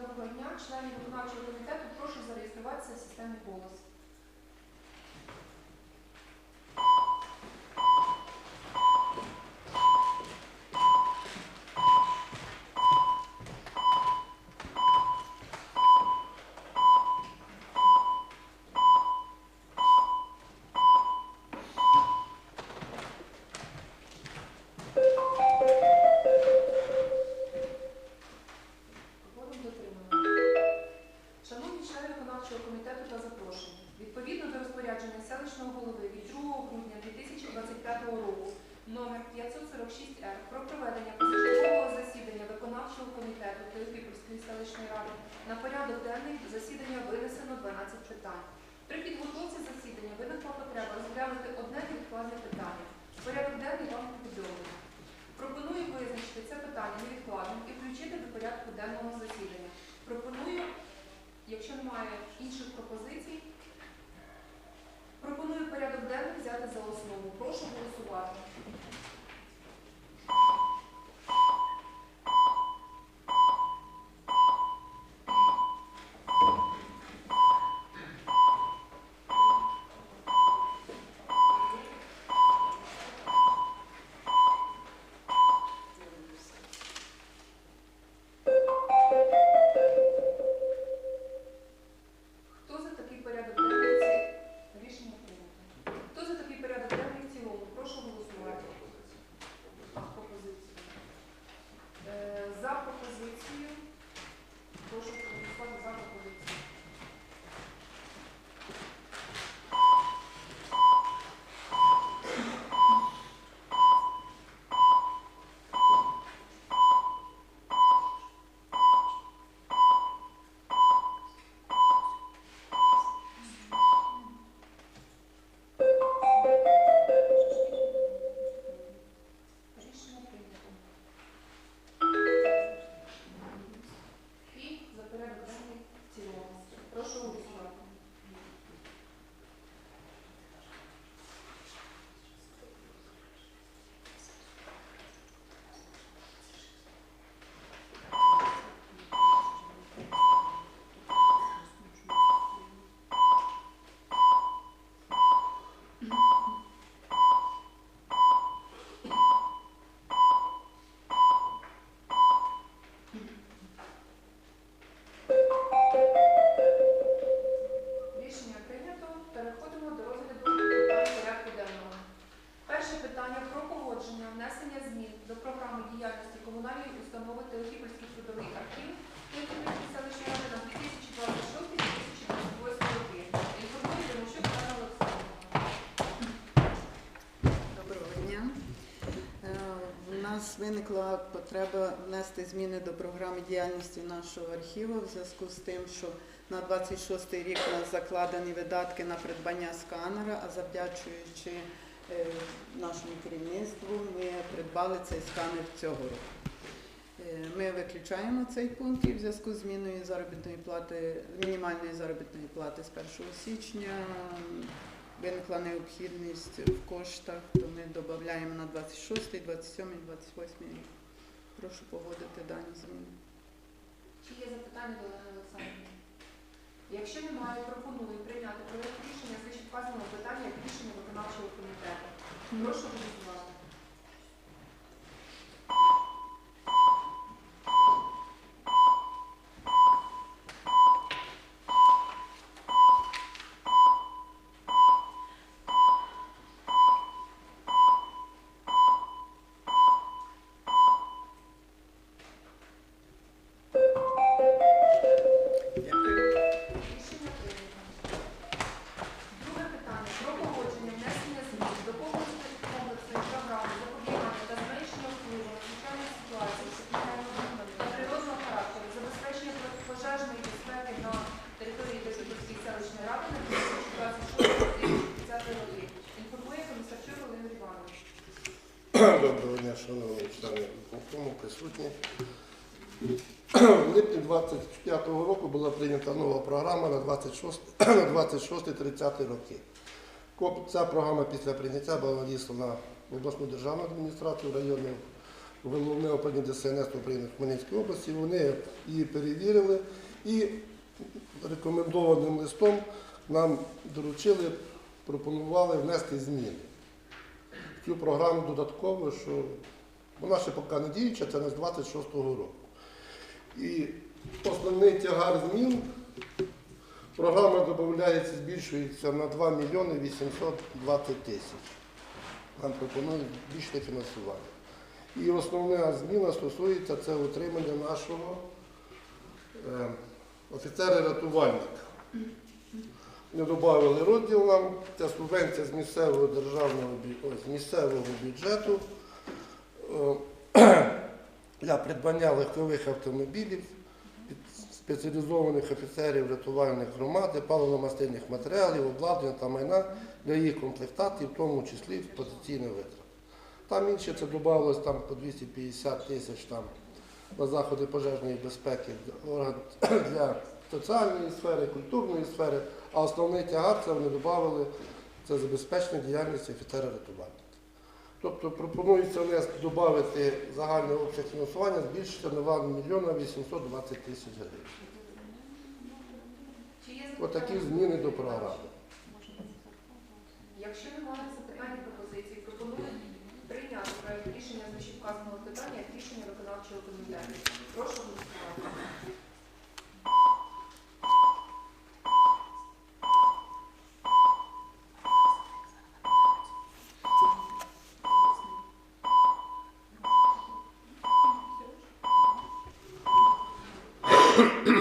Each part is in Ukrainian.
Доброго дня, членів виконавчого комітету. Прошу зареєструватися в системі голос. треба внести зміни до програми діяльності нашого архіву в зв'язку з тим, що на 26-й рік у нас закладені видатки на придбання сканера, а завдячуючи е, нашому керівництву, ми придбали цей сканер цього року. Е, ми виключаємо цей пункт і в зв'язку з зміною заробітної плати, мінімальної заробітної плати з 1 січня виникла необхідність в коштах, то ми додаємо на 26, 27, 28 рік. Прошу погодити дані зміни. Чи є запитання до Олега Олександрівна? Якщо немає, пропоную прийняти проєкт рішення з вказано питання як рішення виконавчого комітету. Прошу голосувати. 2005 року була прийнята нова програма на 26-30 роки. Ця програма після прийняття була надіслана в обласну державну адміністрацію районну головне управління ДСНС України Хмельницької області. Вони її перевірили і рекомендованим листом нам доручили, пропонували внести зміни. В цю програму додатково, що вона ще поки не діюча, це не з 26-го року. І основний тягар змін програма додається, збільшується на 2 мільйони 820 тисяч. Нам пропонують більше фінансування. І основна зміна стосується це утримання нашого е, офіцера-рятувальника. Не додали розділ нам, це субвенція з місцевого державного з місцевого бюджету е, для придбання легкових автомобілів, спеціалізованих офіцерів рятувальних громад, паливно-мастильних матеріалів, обладнання та майна для їх комплектації, в тому числі експлуатаційних витрат. Там інше це додавалось там по 250 тисяч там на заходи пожежної безпеки для соціальної сфери, культурної сфери, а основний тягар це вони додали це забезпечення діяльності офіцера рятувальника. Тобто пропонується внести, додати загальний обсяг фінансування, збільшити на 2 мільйона 820 тисяч гривень. Отакі зміни до програми. Якщо немає запитань і пропозицій, пропоную прийняти проект рішення з вищевказаного питання як рішення виконавчого комітету. Прошу голосувати. Ahem.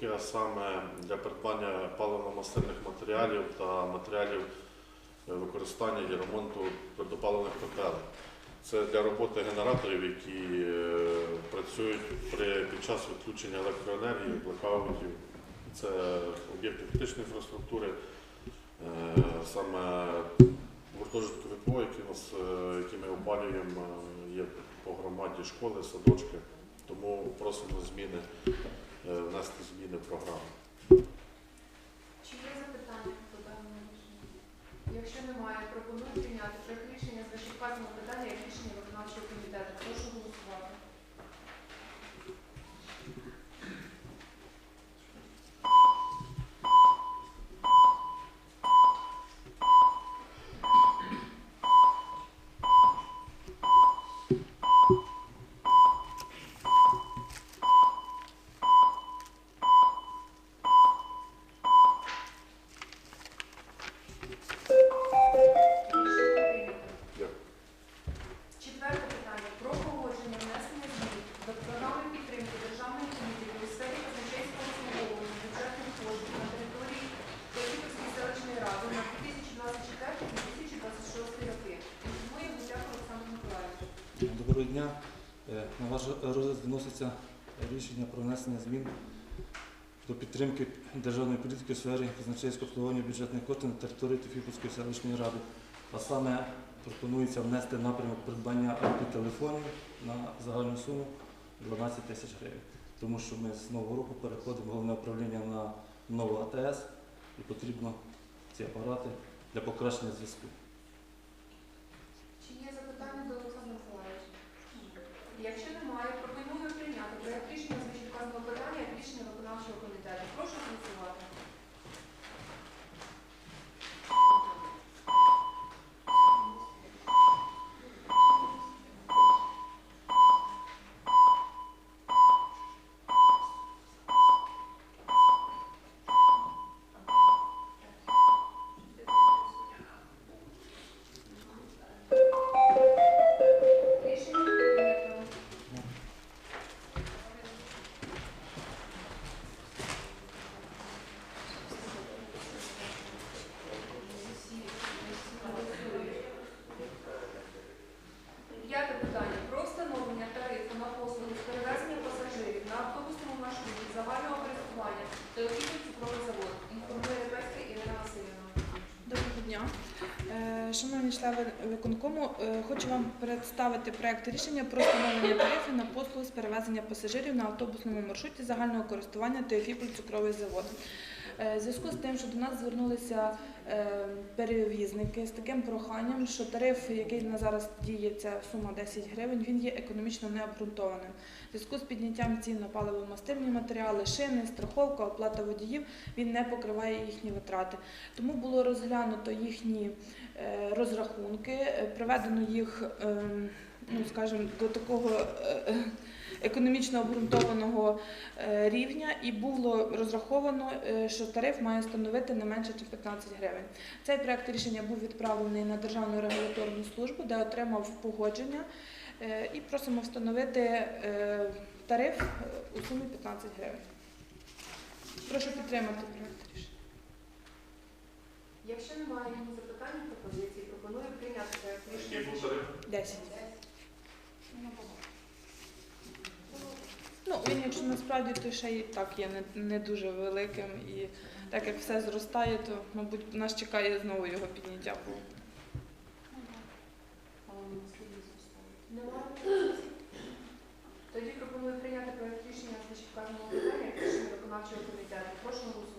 25-28 а саме для придбання паливно-мастильних матеріалів та матеріалів е, використання і ремонту твердопаливних котелень. Це для роботи генераторів, які е, працюють під час відключення електроенергії, блекаутів. Це об'єкти критичної інфраструктури, е, саме гуртожитки ВПО, які, нас, які ми опалюємо, є по громаді школи, садочки. Тому просимо зміни, внести зміни в програму. Чи є запитання до даного рішення? Якщо немає, пропоную прийняти проект рішення з вищевказаного питання як рішення виконавчого комітету. Прошу голосувати. Рішення про внесення змін до підтримки державної політики у сфері казначейського обслуговування бюджетних коштів на території Тефіпольської селищної ради. А саме пропонується внести напрямок придбання IP-телефонів на загальну суму 12 тисяч гривень. Тому що ми з нового року переходимо в головне управління на нову АТС і потрібно ці апарати для покращення зв'язку. Чи є запитання до Олександра Миколаївича? Члени виконкому, е, хочу вам представити проект рішення про встановлення тарифів на послуги з перевезення пасажирів на автобусному маршруті загального користування Теофіполь цукровий завод. Е, В зв'язку з тим, що до нас звернулися е, перевізники з таким проханням, що тариф, який на зараз діє, це сума 10 гривень, він є економічно необґрунтованим. Зв'язку з підняттям цін на паливо-мастильні матеріали, шини, страховка, оплата водіїв, він не покриває їхні витрати. Тому було розглянуто їхні е, розрахунки, е, приведено їх, ем, ну скажімо, до такого е, економічно обґрунтованого рівня, і було розраховано, що тариф має становити не менше ніж 15 гривень. Цей проект рішення був відправлений на Державну регуляторну службу, де отримав погодження. Е, І просимо встановити е, тариф е, у сумі 15 гривень. Прошу підтримати проект рішення. Якщо немає йому запитань, пропозицій, пропоную прийняти проект рішення. Який був тариф? 10. Ну, він, якщо насправді, то ще і так є не, не дуже великим. І так як все зростає, то, мабуть, нас чекає знову його підняття. Немає? Тоді пропоную прийняти проект рішення з вищевказаного питання рішення виконавчого комітету. Прошу голосувати.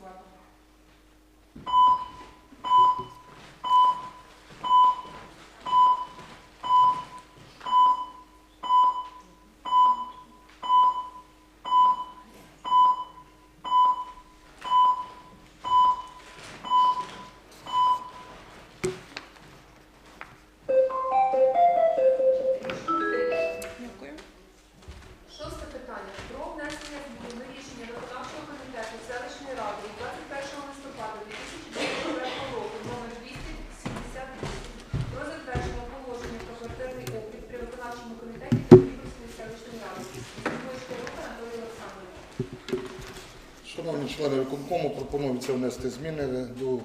Пропонується внести зміни до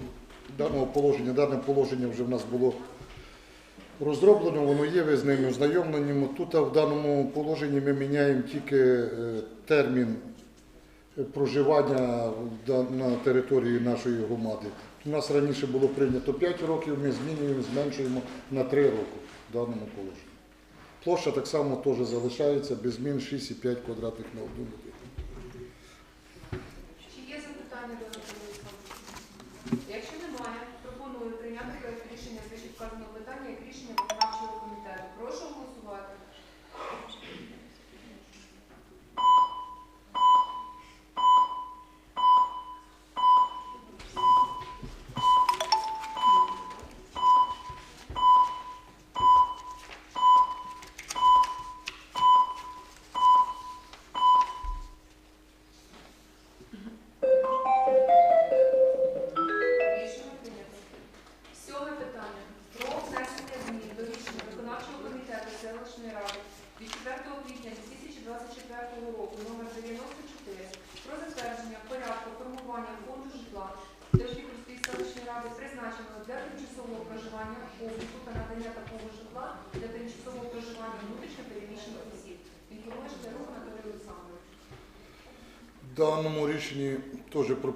даного положення. Дане положення вже в нас було розроблено, воно є, ви з ним ознайомлені. Тут в даному положенні ми міняємо тільки е, термін е, проживання на території нашої громади. У нас раніше було прийнято 5 років, ми змінюємо, зменшуємо на 3 роки в даному положенні. Площа так само теж залишається без змін 6,5 квадратних на одну людину. Чи є запитання до Анатолія Олександровича? Якщо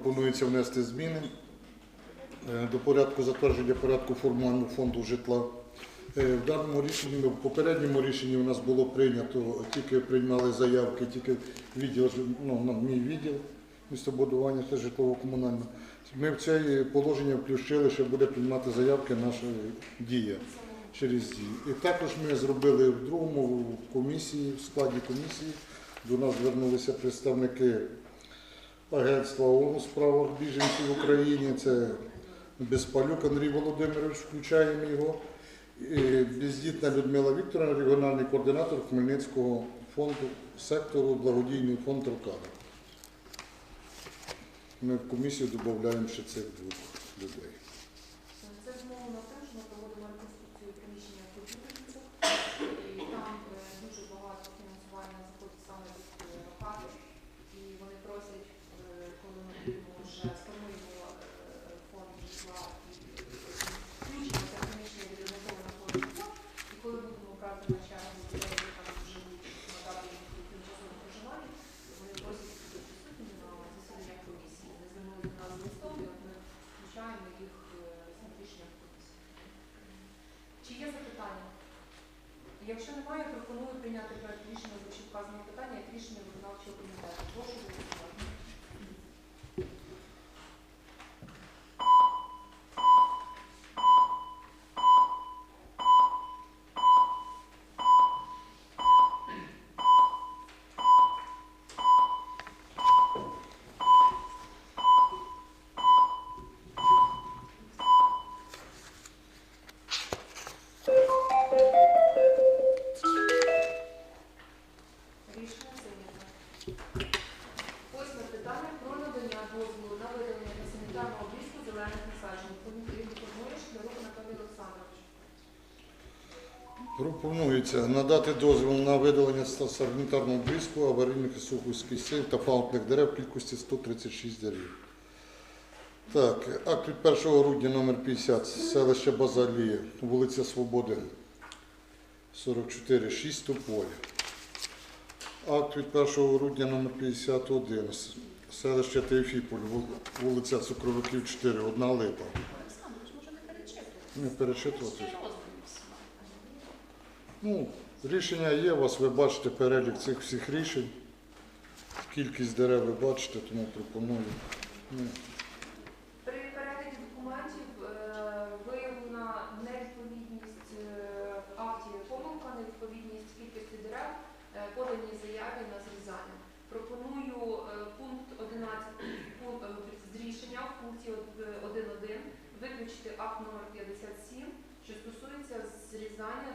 пропонується внести зміни е, до порядку затвердження порядку формування фонду житла. Е, В даному рішенні, в попередньому рішенні у нас було прийнято, тільки приймали заявки, тільки відділ, ну, мій відділ містобудування та житлово-комунальне. Ми в це положення включили, що буде приймати заявки наша дія через дію. І також ми зробили в другому в комісії, в складі комісії, до нас звернулися представники Агентства ООН у справах біженців в Україні. Це Безпалюк Андрій Володимирович, включаємо його. І бездітна Людмила Вікторовна, регіональний координатор Хмельницького фонду сектору благодійний фонд Рокада. Ми в комісію додаємо ще цих двох людей. Пропонується надати дозвіл на видалення санітарного обрізку аварійних і суховських та пам'ятних дерев в кількості 136 дерев. Так, акт від 1 грудня номер 50, селище Базалія, вулиця Свободи, 44, 6 Тополя. Акт від 1 грудня номер 51, селище Теофіполь, вулиця Цукровиків, 4, одна липа. Не перечитувати. Ну, рішення є у вас, ви бачите перелік цих всіх рішень. Кількість дерев ви бачите, тому пропоную. Ну, При перегляді документів е, виявлена невідповідність е, актів помилка, невідповідність кількості дерев, е, поданій заяві на зрізання. Пропоную е, пункт 11 пункт, е, з рішення в пункті од- 1.1 виключити акт номер 57, що стосується зрізання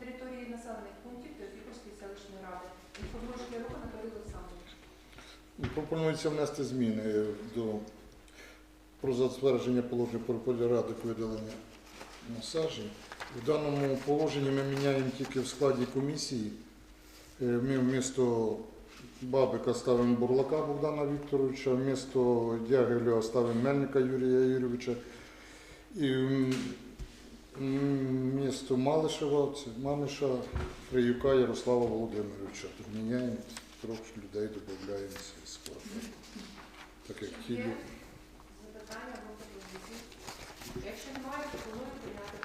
території населених пунктів Теофіпольської селищної ради. Інформує Шклярук Анатолій Олександрович. Пропонується внести зміни до про затвердження положення про порядок видалення насаджень. В даному положенні ми міняємо тільки в складі комісії. Е, Ми вмісто Бабика ставимо Бурлака Богдана Вікторовича, вмісто Дягеля ставимо Мельника Юрія Юрійовича. І м, м, вмісто Малишева, це Мамиша, Приюка Ярослава Володимировича. Міняємо трохи людей, додаємо цей склад. Так як ті запитання або пропозиції? Якщо немає, пропоную прийняти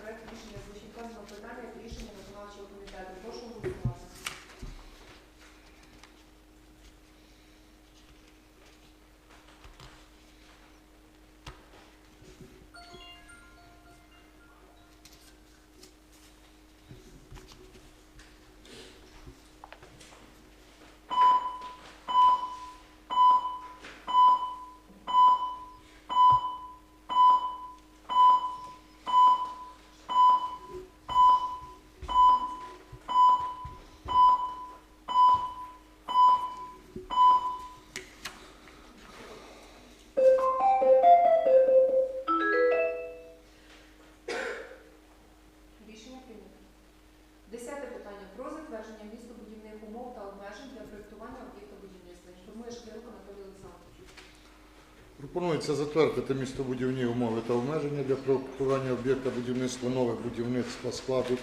Пропонується затвердити містобудівні умови та обмеження для проектування об'єкта будівництва нових будівництва складу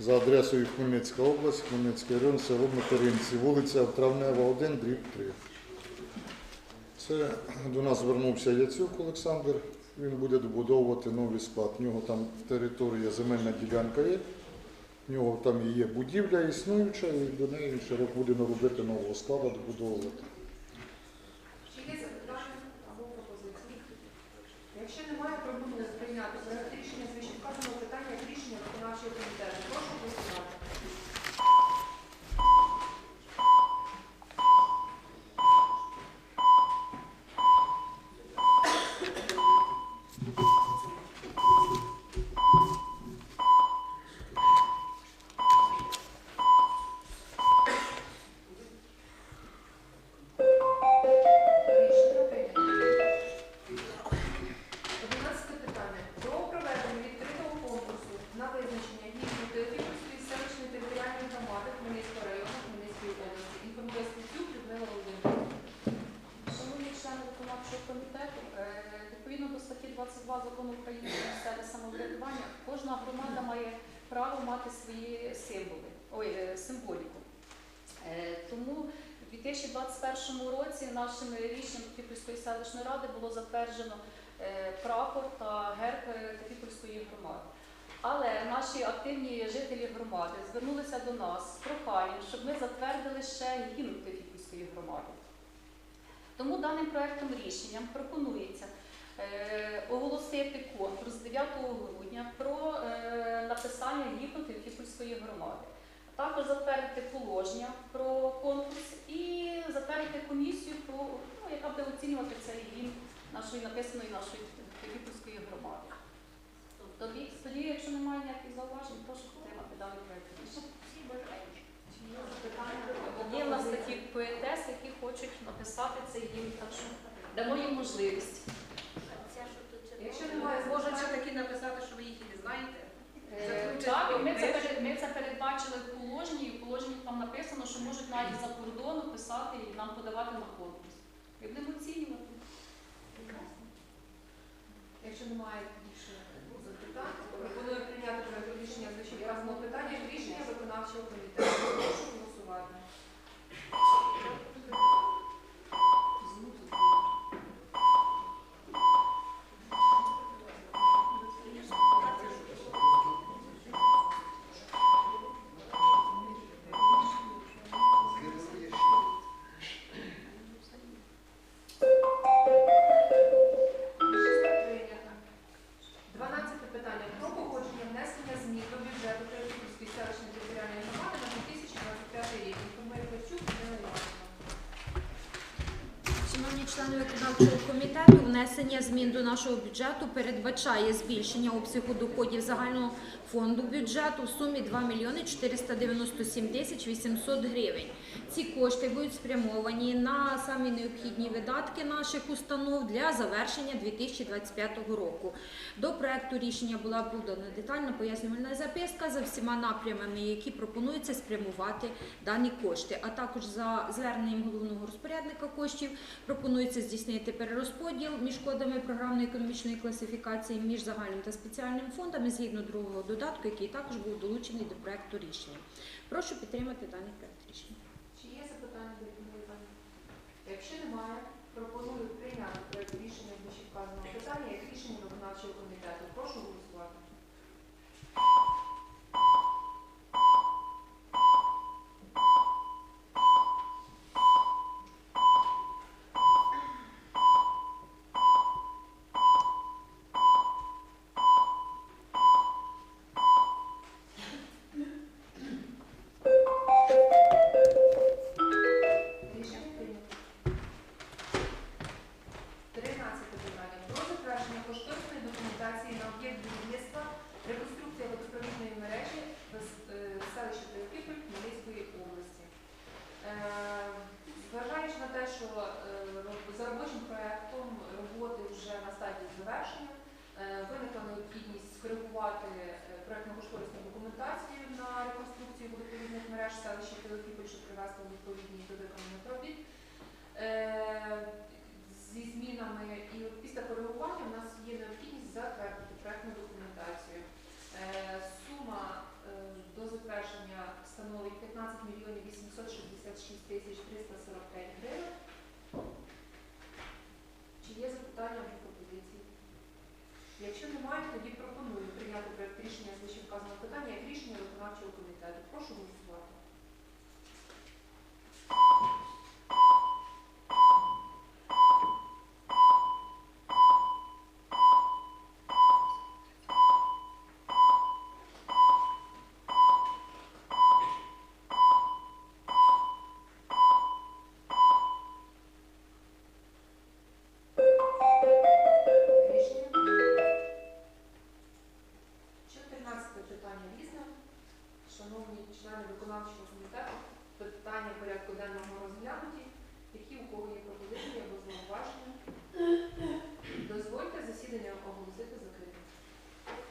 за адресою Хмельницька область, Хмельницький район, село Материнці, вулиця Травнева, 1, дріб 3. Це до нас звернувся Яцюк Олександр. Він буде добудовувати новий склад. В нього там територія, земельна ділянка є. В нього там є будівля існуюча, і до неї він ще буде робити нового складу, добудовувати. Чи є запитання або пропозиції? Якщо немає, 2021 році нашим рішенням Тетіпольської селищної ради було затверджено е, прапор та герб е, громади. Але наші активні жителі громади звернулися до нас з проханням, щоб ми затвердили ще гімн Тетіпольської громади. Тому даним проектом рішенням пропонується е, оголосити конкурс 9 грудня про написання гімну Теофіпольської громади. Також затвердити положення про конкурс і затвердити комісію, про, ну, яка буде оцінювати цей гімн нашої написаної нашої Теофіпольської громади. Тоді, тоді, якщо немає ніяких зауважень, прошу підтримати даний. Чи є в нас такі поетеси, які хочуть написати цей гімн, так що дамо їм можливість. Якщо немає Можуть такі написати, що ви їх і не знаєте. Е, Так, і ми це, перед- ми це передбачили в положенні, і в положенні там написано, що можуть навіть за кордону писати і нам подавати на конкурс. І будемо оцінювати. якщо немає більше запитань, пропоную прийняти проект рішення з рішення виконавчого комітету. Змін до нашого бюджету передбачає збільшення обсягу доходів загального фонду бюджету в сумі 2 мільйони 497 тисяч 800 гривень. Ці кошти будуть спрямовані на самі необхідні видатки наших установ для завершення 2025 року. До проекту рішення була подана детальна пояснювальна записка за всіма напрямами, які пропонується спрямувати дані кошти, а також за зверненням головного розпорядника коштів пропонується здійснити перерозподіл між кодами програмно-економічної класифікації між загальним та спеціальним фондами згідно другого додатку, який також був долучений до проекту рішення. Прошу підтримати даний проект рішення. Чи є запитання до Людмили Іванівни? Якщо немає,